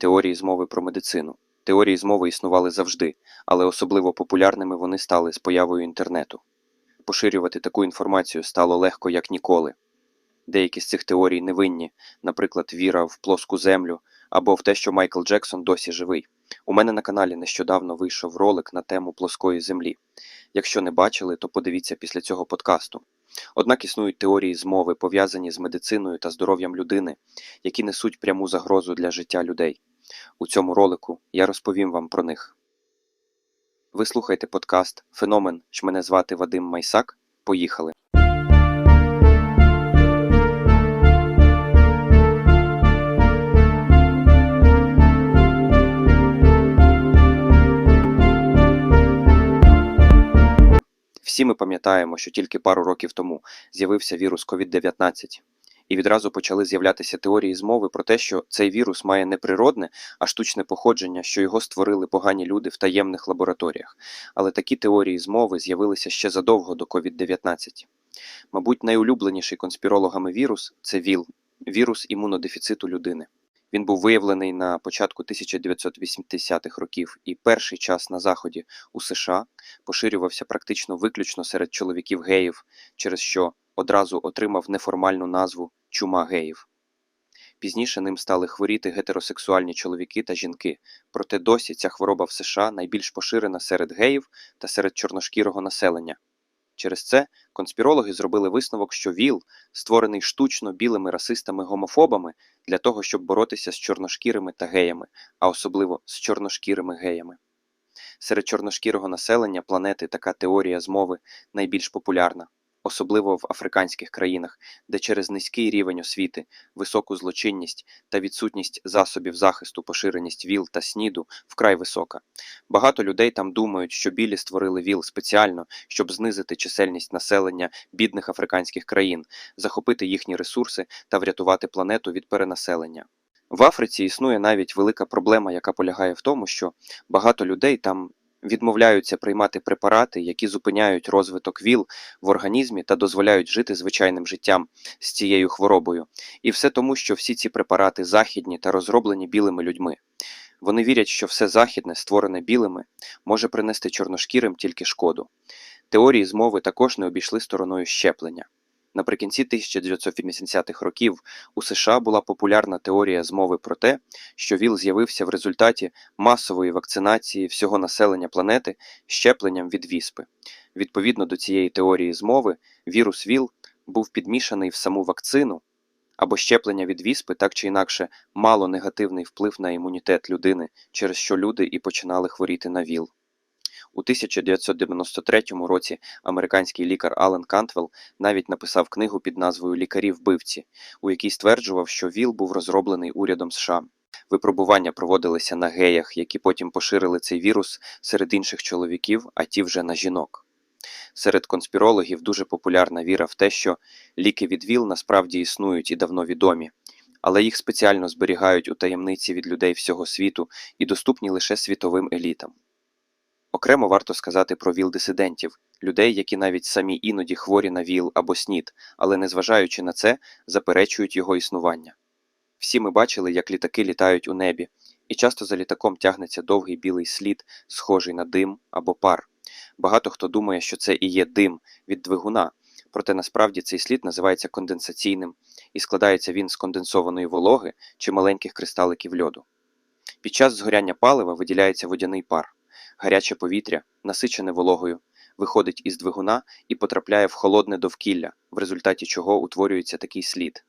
теорії змови про медицину. Теорії змови існували завжди, але особливо популярними вони стали з появою інтернету. Поширювати таку інформацію стало легко як ніколи. Деякі з цих теорій невинні, наприклад, віра в плоску землю або в те, що Майкл Джексон досі живий. У мене на каналі нещодавно вийшов ролик на тему плоскої землі. Якщо не бачили, то подивіться після цього подкасту. Однак існують теорії змови, пов'язані з медициною та здоров'ям людини, які несуть пряму загрозу для життя людей. У цьому ролику я розповім вам про них. Ви слухаєте подкаст Феномен, що мене звати Вадим Майсак. Поїхали. Всі ми пам'ятаємо, що тільки пару років тому з'явився вірус COVID-19, і відразу почали з'являтися теорії змови про те, що цей вірус має не природне, а штучне походження, що його створили погані люди в таємних лабораторіях. Але такі теорії змови з'явилися ще задовго до COVID-19. Мабуть, найулюбленіший конспірологами вірус це ВІЛ вірус імунодефіциту людини. Він був виявлений на початку 1980-х років і перший час на заході у США поширювався практично виключно серед чоловіків геїв, через що одразу отримав неформальну назву чума геїв. Пізніше ним стали хворіти гетеросексуальні чоловіки та жінки, проте досі ця хвороба в США найбільш поширена серед геїв та серед чорношкірого населення. Через це конспірологи зробили висновок, що ВІЛ створений штучно білими расистами-гомофобами для того, щоб боротися з чорношкірими та геями, а особливо з чорношкірими геями. Серед чорношкірого населення планети така теорія змови найбільш популярна, особливо в африканських країнах, де через низький рівень освіти, високу злочинність та відсутність засобів захисту поширеність ВІЛ та СНІДу вкрай висока. Багато людей там думають, що білі створили ВІЛ спеціально, щоб знизити чисельність населення бідних африканських країн, захопити їхні ресурси та врятувати планету від перенаселення. В Африці існує навіть велика проблема, яка полягає в тому, що багато людей там відмовляються приймати препарати, які зупиняють розвиток ВІЛ в організмі та дозволяють жити звичайним життям з цією хворобою. І все тому, що всі ці препарати західні та розроблені білими людьми. Вони вірять, що все західне, створене білими, може принести чорношкірим тільки шкоду. Теорії змови також не обійшли стороною щеплення. Наприкінці 1980-х років у США була популярна теорія змови про те, що ВІЛ з'явився в результаті масової вакцинації всього населення планети щепленням від віспи. Відповідно до цієї теорії змови, вірус ВІЛ був підмішаний в саму вакцину, або щеплення від віспи так чи інакше мало негативний вплив на імунітет людини, через що люди і починали хворіти на ВІЛ. У 1993 році американський лікар Ален Кантвелл навіть написав книгу під назвою Лікарі вбивці, у якій стверджував, що ВІЛ був розроблений урядом США. Випробування проводилися на геях, які потім поширили цей вірус серед інших чоловіків, а ті вже на жінок. Серед конспірологів дуже популярна віра в те, що ліки від ВІЛ насправді існують і давно відомі, але їх спеціально зберігають у таємниці від людей всього світу і доступні лише світовим елітам. Окремо варто сказати про ВІЛ-дисидентів, людей, які навіть самі іноді хворі на ВІЛ або СНІД, але незважаючи на це, заперечують його існування. Всі ми бачили, як літаки літають у небі, і часто за літаком тягнеться довгий білий слід, схожий на дим або пар. Багато хто думає, що це і є дим від двигуна, проте насправді цей слід називається конденсаційним і складається він з конденсованої вологи чи маленьких кристаликів льоду. Під час згоряння палива виділяється водяний пар. Гаряче повітря, насичене вологою, виходить із двигуна і потрапляє в холодне довкілля, в результаті чого утворюється такий слід.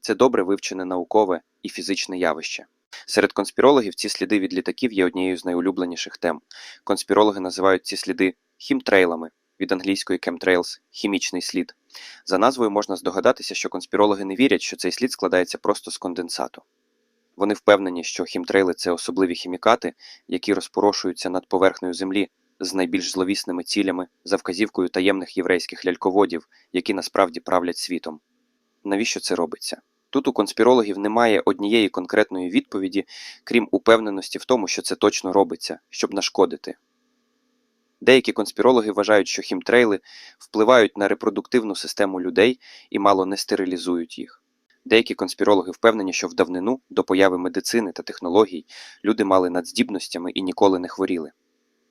Це добре вивчене наукове і фізичне явище. Серед конспірологів ці сліди від літаків є однією з найулюбленіших тем. Конспірологи називають ці сліди хімтрейлами від англійської chemtrails – хімічний слід. За назвою можна здогадатися, що конспірологи не вірять, що цей слід складається просто з конденсату. Вони впевнені, що хімтрейли це особливі хімікати, які розпорошуються над поверхнею землі з найбільш зловісними цілями за вказівкою таємних єврейських ляльководів, які насправді правлять світом. Навіщо це робиться? Тут у конспірологів немає однієї конкретної відповіді, крім упевненості в тому, що це точно робиться, щоб нашкодити. Деякі конспірологи вважають, що хімтрейли впливають на репродуктивну систему людей і мало не стерилізують їх. Деякі конспірологи впевнені, що в давнину до появи медицини та технологій люди мали надздібностями і ніколи не хворіли.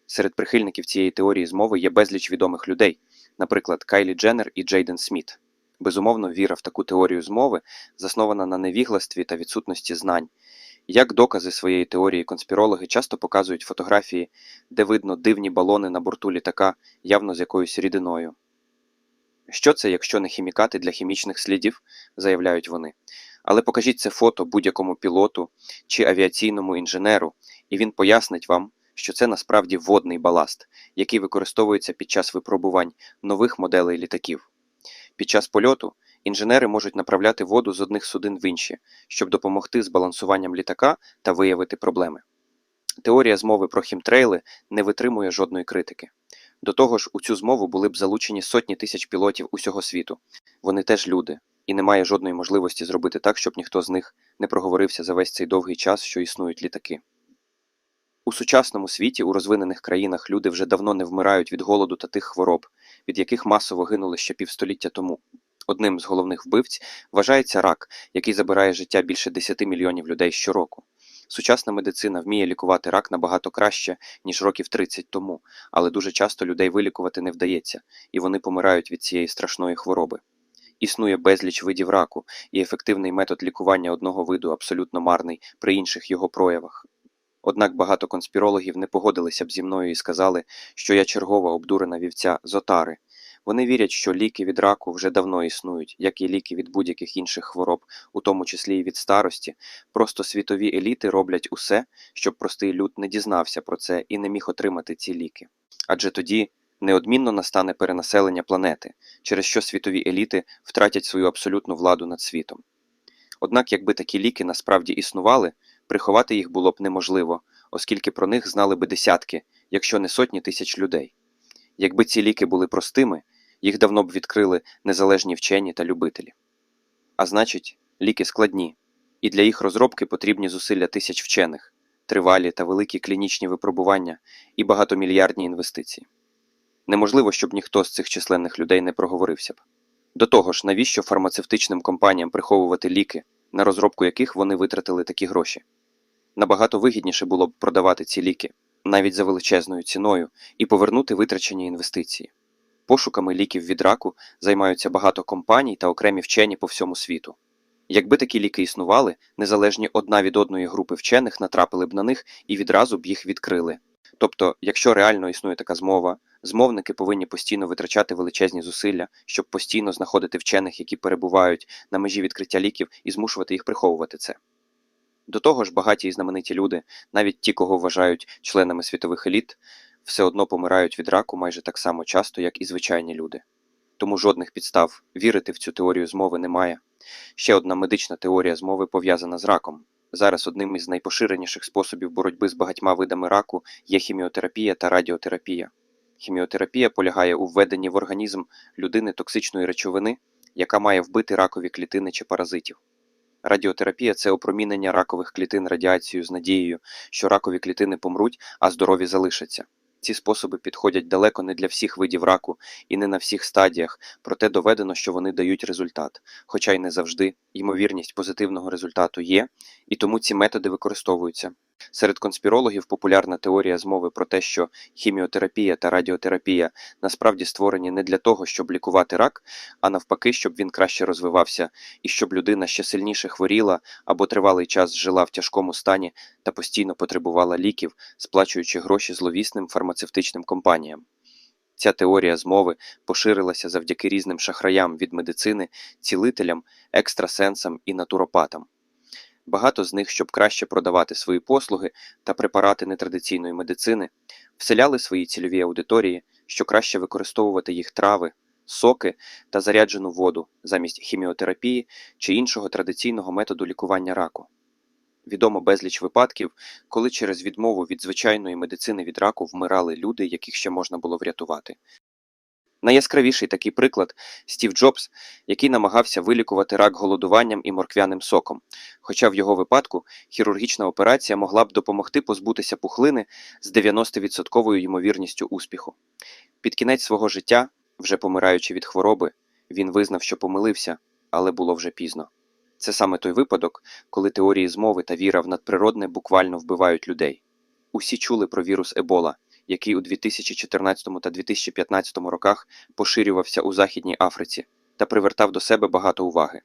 Серед прихильників цієї теорії змови є безліч відомих людей, наприклад, Кайлі Дженнер і Джейден Сміт. Безумовно, віра в таку теорію змови заснована на невігластві та відсутності знань. Як докази своєї теорії конспірологи часто показують фотографії, де видно дивні балони на борту літака, явно з якоюсь рідиною. Що це, якщо не хімікати для хімічних слідів, заявляють вони. Але покажіть це фото будь-якому пілоту чи авіаційному інженеру, і він пояснить вам, що це насправді водний баласт, який використовується під час випробувань нових моделей літаків. Під час польоту інженери можуть направляти воду з одних суден в інші, щоб допомогти з балансуванням літака та виявити проблеми. Теорія змови про хімтрейли не витримує жодної критики. До того ж, у цю змову були б залучені сотні тисяч пілотів усього світу. Вони теж люди, і немає жодної можливості зробити так, щоб ніхто з них не проговорився за весь цей довгий час, що існують літаки. У сучасному світі, у розвинених країнах, люди вже давно не вмирають від голоду та тих хвороб, від яких масово гинули ще півстоліття тому. Одним з головних вбивць вважається рак, який забирає життя більше 10 мільйонів людей щороку. Сучасна медицина вміє лікувати рак набагато краще, ніж років 30 тому, але дуже часто людей вилікувати не вдається, і вони помирають від цієї страшної хвороби. Існує безліч видів раку, і ефективний метод лікування одного виду абсолютно марний при інших його проявах. Однак багато конспірологів не погодилися б зі мною і сказали, що я чергова обдурена вівця з отари. Вони вірять, що ліки від раку вже давно існують, як і ліки від будь-яких інших хвороб, у тому числі і від старості. Просто світові еліти роблять усе, щоб простий люд не дізнався про це і не міг отримати ці ліки. Адже тоді неодмінно настане перенаселення планети, через що світові еліти втратять свою абсолютну владу над світом. Однак, якби такі ліки насправді існували, приховати їх було б неможливо, оскільки про них знали би десятки, якщо не сотні тисяч людей. Якби ці ліки були простими, їх давно б відкрили незалежні вчені та любителі. А значить, ліки складні, і для їх розробки потрібні зусилля тисяч вчених, тривалі та великі клінічні випробування і багатомільярдні інвестиції. Неможливо, щоб ніхто з цих численних людей не проговорився б. До того ж, навіщо фармацевтичним компаніям приховувати ліки, на розробку яких вони витратили такі гроші? Набагато вигідніше було б продавати ці ліки навіть за величезною ціною і повернути витрачені інвестиції. Пошуками ліків від раку займаються багато компаній та окремі вчені по всьому світу. Якби такі ліки існували, незалежні одна від одної групи вчених натрапили б на них і відразу б їх відкрили. Тобто, якщо реально існує така змова, змовники повинні постійно витрачати величезні зусилля, щоб постійно знаходити вчених, які перебувають на межі відкриття ліків, і змушувати їх приховувати це. До того ж, багаті і знамениті люди, навіть ті, кого вважають членами світових еліт, все одно помирають від раку майже так само часто, як і звичайні люди. Тому жодних підстав вірити в цю теорію змови немає. Ще одна медична теорія змови пов'язана з раком. Зараз одним із найпоширеніших способів боротьби з багатьма видами раку є хіміотерапія та радіотерапія. Хіміотерапія полягає у введенні в організм людини токсичної речовини, яка має вбити ракові клітини чи паразитів. Радіотерапія це опромінення ракових клітин радіацією з надією, що ракові клітини помруть, а здорові залишаться. Ці способи підходять далеко не для всіх видів раку і не на всіх стадіях, проте доведено, що вони дають результат, хоча й не завжди ймовірність позитивного результату є, і тому ці методи використовуються. Серед конспірологів популярна теорія змови про те, що хіміотерапія та радіотерапія насправді створені не для того, щоб лікувати рак, а навпаки, щоб він краще розвивався і щоб людина ще сильніше хворіла або тривалий час жила в тяжкому стані та постійно потребувала ліків, сплачуючи гроші зловісним фармацевтичним компаніям. Ця теорія змови поширилася завдяки різним шахраям від медицини, цілителям, екстрасенсам і натуропатам. Багато з них, щоб краще продавати свої послуги та препарати нетрадиційної медицини, вселяли свої цільові аудиторії, що краще використовувати їх трави, соки та заряджену воду замість хіміотерапії чи іншого традиційного методу лікування раку. Відомо безліч випадків, коли через відмову від звичайної медицини від раку вмирали люди, яких ще можна було врятувати. Найяскравіший такий приклад Стів Джобс, який намагався вилікувати рак голодуванням і морквяним соком, хоча в його випадку хірургічна операція могла б допомогти позбутися пухлини з 90% ймовірністю успіху. Під кінець свого життя, вже помираючи від хвороби, він визнав, що помилився, але було вже пізно. Це саме той випадок, коли теорії змови та віра в надприродне буквально вбивають людей. Усі чули про вірус Ебола, який у 2014 та 2015 роках поширювався у Західній Африці та привертав до себе багато уваги.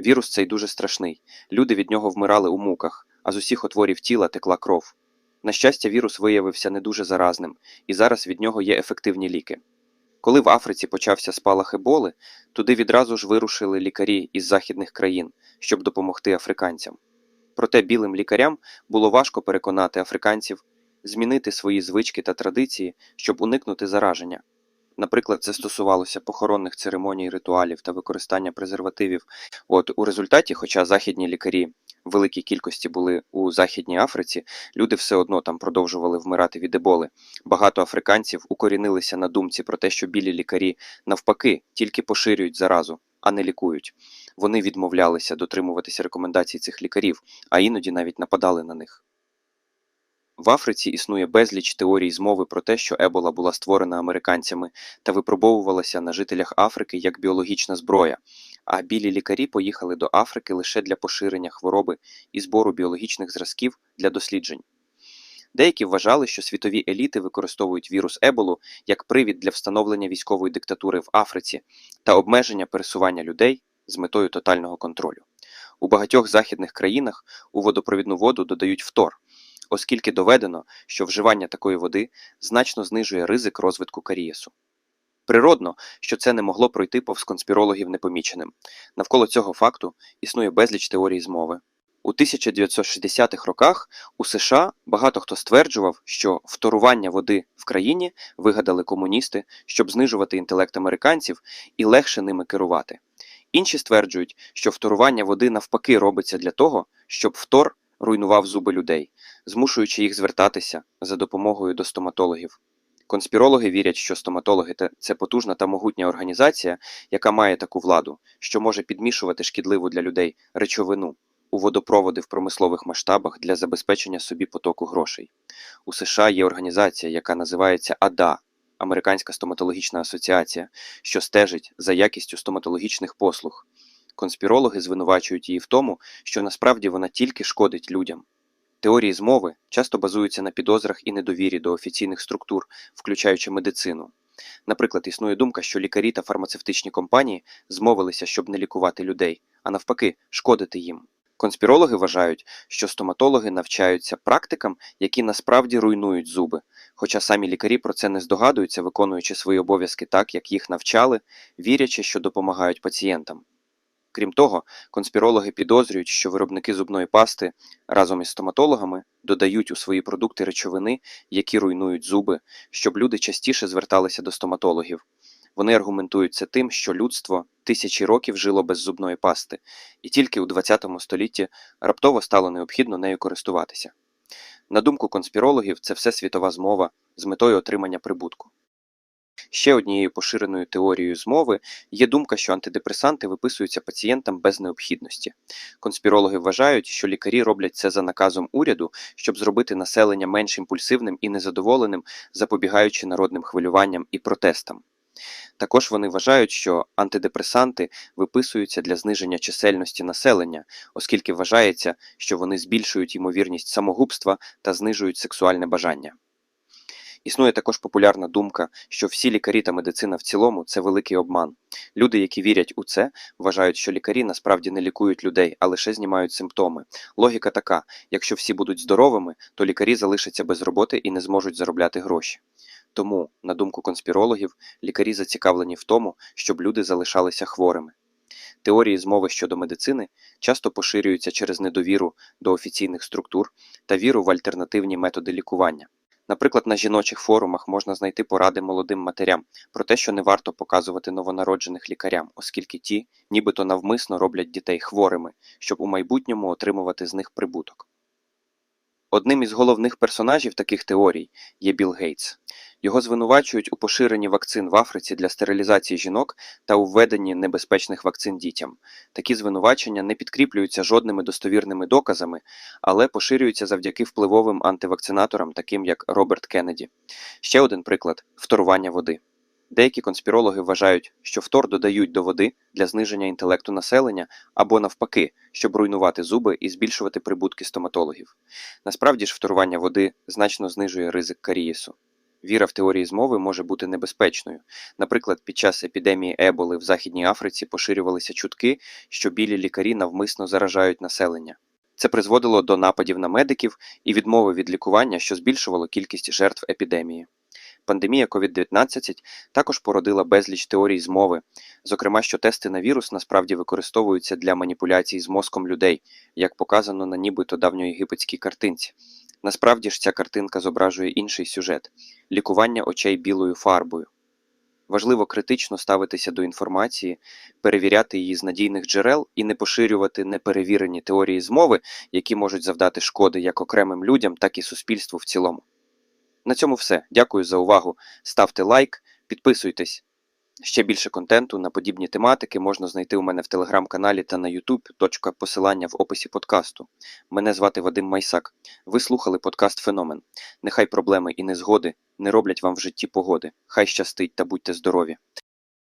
Вірус цей дуже страшний. Люди від нього вмирали у муках, а з усіх отворів тіла текла кров. На щастя, вірус виявився не дуже заразним, і зараз від нього є ефективні ліки. Коли в Африці почався спалах еболи, туди відразу ж вирушили лікарі із західних країн, щоб допомогти африканцям. Проте білим лікарям було важко переконати африканців змінити свої звички та традиції, щоб уникнути зараження. Наприклад, це стосувалося похоронних церемоній, ритуалів та використання презервативів. От у результаті, хоча західні лікарі в великій кількості були у Західній Африці, люди все одно там продовжували вмирати від еболи. Багато африканців укорінилися на думці про те, що білі лікарі навпаки тільки поширюють заразу, а не лікують. Вони відмовлялися дотримуватися рекомендацій цих лікарів, а іноді навіть нападали на них. В Африці існує безліч теорій змови про те, що ебола була створена американцями та випробовувалася на жителях Африки як біологічна зброя, а білі лікарі поїхали до Африки лише для поширення хвороби і збору біологічних зразків для досліджень. Деякі вважали, що світові еліти використовують вірус еболу як привід для встановлення військової диктатури в Африці та обмеження пересування людей з метою тотального контролю. У багатьох західних країнах у водопровідну воду додають фтор, оскільки доведено, що вживання такої води значно знижує ризик розвитку карієсу. Природно, що це не могло пройти повз конспірологів непоміченим. Навколо цього факту існує безліч теорій змови. У 1960-х роках у США багато хто стверджував, що вторування води в країні вигадали комуністи, щоб знижувати інтелект американців і легше ними керувати. Інші стверджують, що вторування води навпаки робиться для того, щоб втор руйнував зуби людей, змушуючи їх звертатися за допомогою до стоматологів. Конспірологи вірять, що стоматологи це потужна та могутня організація, яка має таку владу, що може підмішувати шкідливу для людей речовину у водопроводи в промислових масштабах для забезпечення собі потоку грошей. У США є організація, яка називається АДА Американська стоматологічна асоціація, що стежить за якістю стоматологічних послуг. Конспірологи звинувачують її в тому, що насправді вона тільки шкодить людям. Теорії змови часто базуються на підозрах і недовірі до офіційних структур, включаючи медицину. Наприклад, існує думка, що лікарі та фармацевтичні компанії змовилися, щоб не лікувати людей, а навпаки, шкодити їм. Конспірологи вважають, що стоматологи навчаються практикам, які насправді руйнують зуби, хоча самі лікарі про це не здогадуються, виконуючи свої обов'язки так, як їх навчали, вірячи, що допомагають пацієнтам. Крім того, конспірологи підозрюють, що виробники зубної пасти разом із стоматологами додають у свої продукти речовини, які руйнують зуби, щоб люди частіше зверталися до стоматологів. Вони аргументують це тим, що людство тисячі років жило без зубної пасти, і тільки у ХХ столітті раптово стало необхідно нею користуватися. На думку конспірологів, це все світова змова з метою отримання прибутку. Ще однією поширеною теорією змови є думка, що антидепресанти виписуються пацієнтам без необхідності. Конспірологи вважають, що лікарі роблять це за наказом уряду, щоб зробити населення менш імпульсивним і незадоволеним, запобігаючи народним хвилюванням і протестам. Також вони вважають, що антидепресанти виписуються для зниження чисельності населення, оскільки вважається, що вони збільшують ймовірність самогубства та знижують сексуальне бажання. Існує також популярна думка, що всі лікарі та медицина в цілому це великий обман. Люди, які вірять у це, вважають, що лікарі насправді не лікують людей, а лише знімають симптоми. Логіка така: якщо всі будуть здоровими, то лікарі залишаться без роботи і не зможуть заробляти гроші. Тому, на думку конспірологів, лікарі зацікавлені в тому, щоб люди залишалися хворими. Теорії змови щодо медицини часто поширюються через недовіру до офіційних структур та віру в альтернативні методи лікування. Наприклад, на жіночих форумах можна знайти поради молодим матерям про те, що не варто показувати новонароджених лікарям, оскільки ті, нібито навмисно роблять дітей хворими, щоб у майбутньому отримувати з них прибуток. Одним із головних персонажів таких теорій є Білл Гейтс. Його звинувачують у поширенні вакцин в Африці для стерилізації жінок та у введенні небезпечних вакцин дітям. Такі звинувачення не підкріплюються жодними достовірними доказами, але поширюються завдяки впливовим антивакцинаторам, таким як Роберт Кеннеді. Ще один приклад вторування води. Деякі конспірологи вважають, що фтор додають до води для зниження інтелекту населення або навпаки, щоб руйнувати зуби і збільшувати прибутки стоматологів. Насправді ж фторування води значно знижує ризик карієсу. Віра в теорії змови може бути небезпечною. Наприклад, під час епідемії Еболи в Західній Африці поширювалися чутки, що білі лікарі навмисно заражають населення. Це призводило до нападів на медиків і відмови від лікування, що збільшувало кількість жертв епідемії. Пандемія COVID-19 також породила безліч теорій змови, зокрема, що тести на вірус насправді використовуються для маніпуляцій з мозком людей, як показано на нібито давньоєгипетській картинці. Насправді ж ця картинка зображує інший сюжет лікування очей білою фарбою. Важливо критично ставитися до інформації, перевіряти її з надійних джерел і не поширювати неперевірені теорії змови, які можуть завдати шкоди як окремим людям, так і суспільству в цілому. На цьому все. Дякую за увагу. Ставте лайк, підписуйтесь. Ще більше контенту на подібні тематики можна знайти у мене в телеграм-каналі та на YouTube. Точка посилання в описі подкасту. Мене звати Вадим Майсак. Ви слухали подкаст Феномен. Нехай проблеми і незгоди не роблять вам в житті погоди. Хай щастить та будьте здорові.